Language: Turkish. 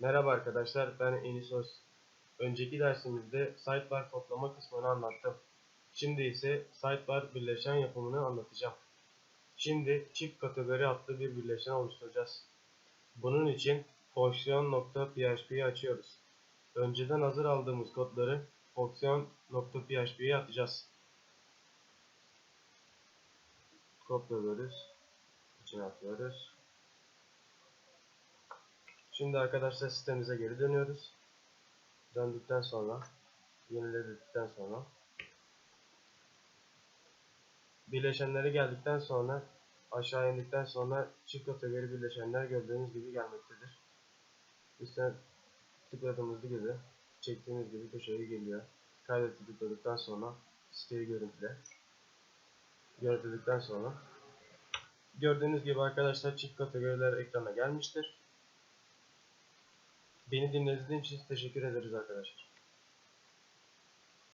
Merhaba arkadaşlar, ben Enis Öz. Önceki dersimizde sidebar toplama kısmını anlattım. Şimdi ise sidebar birleşen yapımını anlatacağım. Şimdi çift kategori adlı bir birleşen oluşturacağız. Bunun için fonksiyon.php'yi açıyoruz. Önceden hazır aldığımız kodları fonksiyon.php'ye atacağız. Kopyalıyoruz. İçine atıyoruz. Şimdi arkadaşlar sitemize geri dönüyoruz. Döndükten sonra yeniledikten sonra birleşenleri geldikten sonra aşağı indikten sonra çift kategori birleşenler gördüğünüz gibi gelmektedir. Üstüne tıkladığımız gibi çektiğimiz gibi köşeye geliyor. Kaydeti tıkladıktan sonra siteyi görüntüle. Görüntüledikten sonra gördüğünüz gibi arkadaşlar çift kategoriler ekrana gelmiştir. Beni dinlediğiniz için teşekkür ederiz arkadaşlar.